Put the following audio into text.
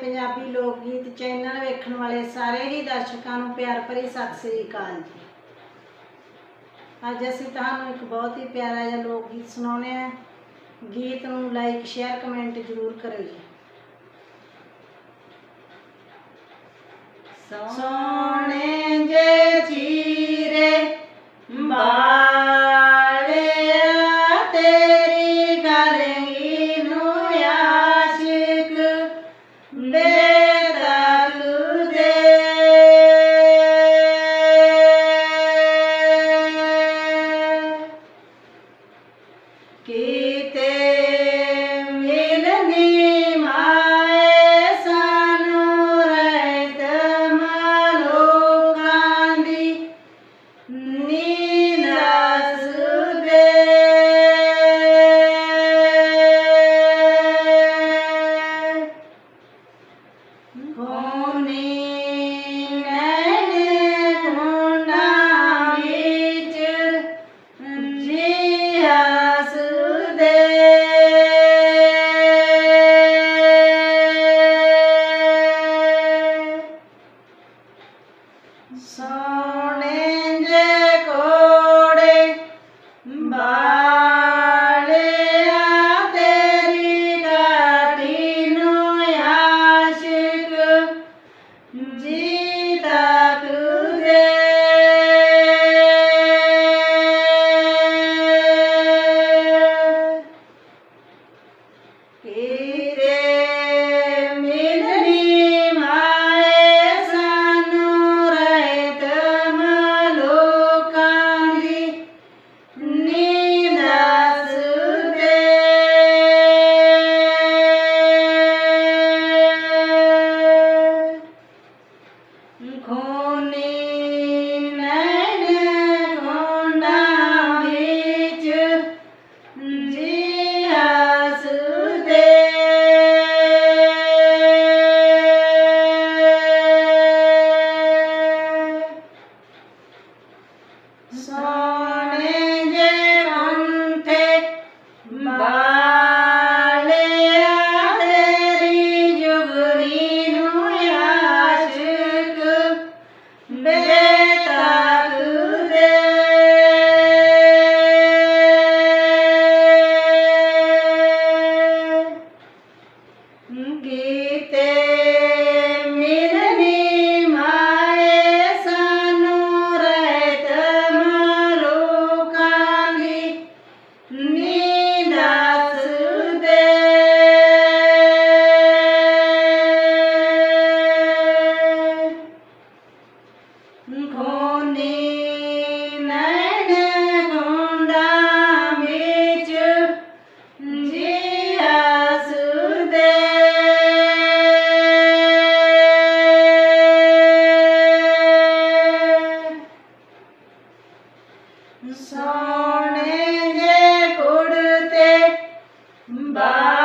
ਪੰਜਾਬੀ ਲੋਕ ਗੀਤ ਚੈਨਲ ਵੇਖਣ ਵਾਲੇ ਸਾਰੇ ਹੀ ਦਰਸ਼ਕਾਂ ਨੂੰ ਪਿਆਰ ਭਰੀ ਸਤਿ ਸ੍ਰੀ ਅਕਾਲ ਜੀ। ਅੱਜ ਅਸੀਂ ਤੁਹਾਨੂੰ ਇੱਕ ਬਹੁਤ ਹੀ ਪਿਆਰਾ ਜਿਹਾ ਲੋਕ ਗੀਤ ਸੁਣਾਉਣੇ ਆ ਗੀਤ ਨੂੰ ਲਾਈਕ ਸ਼ੇਅਰ ਕਮੈਂਟ ਜ਼ਰੂਰ ਕਰਿਓ ਜੀ। ਸੋਹਣੇ ਜੇ Kite Son 바